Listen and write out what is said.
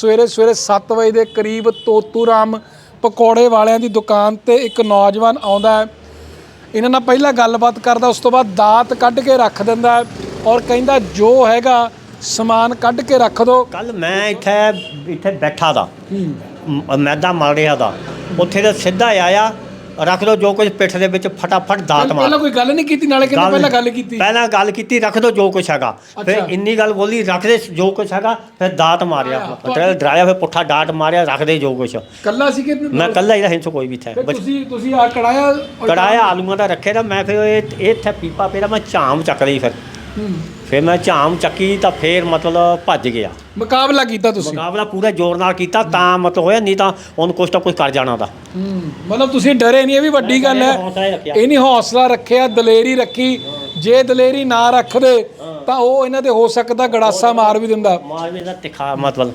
ਸਵੇਰੇ ਸਵੇਰੇ 7 ਵਜੇ ਦੇ ਕਰੀਬ ਤੋਤੂ ਰਾਮ ਪਕੌੜੇ ਵਾਲਿਆਂ ਦੀ ਦੁਕਾਨ ਤੇ ਇੱਕ ਨੌਜਵਾਨ ਆਉਂਦਾ ਹੈ। ਇਹਨਾਂ ਨਾਲ ਪਹਿਲਾਂ ਗੱਲਬਾਤ ਕਰਦਾ ਉਸ ਤੋਂ ਬਾਅਦ ਦਾਤ ਕੱਢ ਕੇ ਰੱਖ ਦਿੰਦਾ ਹੈ ਔਰ ਕਹਿੰਦਾ ਜੋ ਹੈਗਾ ਸਮਾਨ ਕੱਢ ਕੇ ਰੱਖ ਦੋ। ਕੱਲ ਮੈਂ ਇੱਥੇ ਇੱਥੇ ਬੈਠਾ ਦਾ। ਮੈਦਾ ਮਲ ਰਿਹਾ ਦਾ। ਉੱਥੇ ਦਾ ਸਿੱਧਾ ਆਇਆ। ਰੱਖ ਦੋ ਜੋ ਕੁਝ ਪਿੱਠ ਦੇ ਵਿੱਚ ਫਟਾਫਟ ਦਾਤ ਮਾਰ। ਪਹਿਲਾਂ ਕੋਈ ਗੱਲ ਨਹੀਂ ਕੀਤੀ ਨਾਲੇ ਕਹਿੰਦਾ ਪਹਿਲਾਂ ਗੱਲ ਕੀਤੀ। ਪਹਿਲਾਂ ਗੱਲ ਕੀਤੀ ਰੱਖ ਦੋ ਜੋ ਕੁਝ ਹੈਗਾ। ਫਿਰ ਅੱਛਾ। ਇੰਨੀ ਗੱਲ ਬੋਲੀ ਰੱਖ ਦੇ ਜੋ ਕੁਝ ਹੈਗਾ ਫਿਰ ਦਾਤ ਮਾਰਿਆ। ਆਇਆ, ਮਤਲਬ ਡਰਾਇਆ ਫਿਰ ਪੁੱਠਾ ਡਾਟ ਮਾਰਿਆ ਰੱਖ ਦੇ ਜੋ ਕੁਝ ਕੱਲਾ ਸੀ ਕਿ ਮੈਂ ਕੱਲਾ ਹੀ ਰਹਿਣ ਚ ਕੋਈ ਵੀ ਥੈ ਫਿਰ ਤੁਸੀਂ ਤੁਸੀਂ ਆ ਕੜਾਇਆ ਕੜਾਇਆ ਆਲੂਆਂ ਦਾ ਰੱਖੇ ਦਾ ਮੈਂ ਫਿਰ ਇਹ ਇਹ ਇੱਥੇ ਪੀਪਾ ਪੇਰਾ ਮੈਂ ਝਾਮ ਚੱਕ ਲਈ ਫਿਰ। ਫਿਰ ਮੈਂ ਝਾਮ ਚੱਕੀ ਤਾਂ ਫਿਰ ਮਤਲਬ ਭੱਜ ਗਿਆ। ਮੁਕਾਬਲਾ ਕੀਤਾ ਤੁਸੀਂ? ਮੁਕਾਬਲਾ ਪੂਰੇ ਜ਼ੋਰ ਨਾਲ ਕੀਤਾ ਤਾਂ ਮਤਲਬ ਹੋਇਆ ਨਹੀਂ ਤਾਂ ਉਹਨੂੰ ਕੁਛ ਤਾਂ ਕੁਛ ਕਰ ਜਾਣਾ ਦਾ ਮਤਲਬ ਤੁਸੀਂ ਡਰੇ ਨਹੀਂ ਇਹ ਵੀ ਵੱਡੀ ਗੱਲ ਹੈ। ਹੌਸਲਾ ਹੀ ਰੱਖਿਆ। ਇਹਨੇ ਹੌਸਲਾ ਰੱਖਿਆ ਦਲੇਰੀ ਰੱਖੀ। ਜੇ ਦਲੇਰੀ ਨਾ ਰੱਖਦੇ ਤਾਂ ਉਹ ਇਹਨਾਂ ਤੇ ਹੋ ਸਕਦਾ ਗੜਾਸਾ ਮਾਰ ਵੀ ਦਿੰਦਾ। ਮਾਰ ਵੀ ਦਾ ਤਿਖਾ ਮਤਲਬ।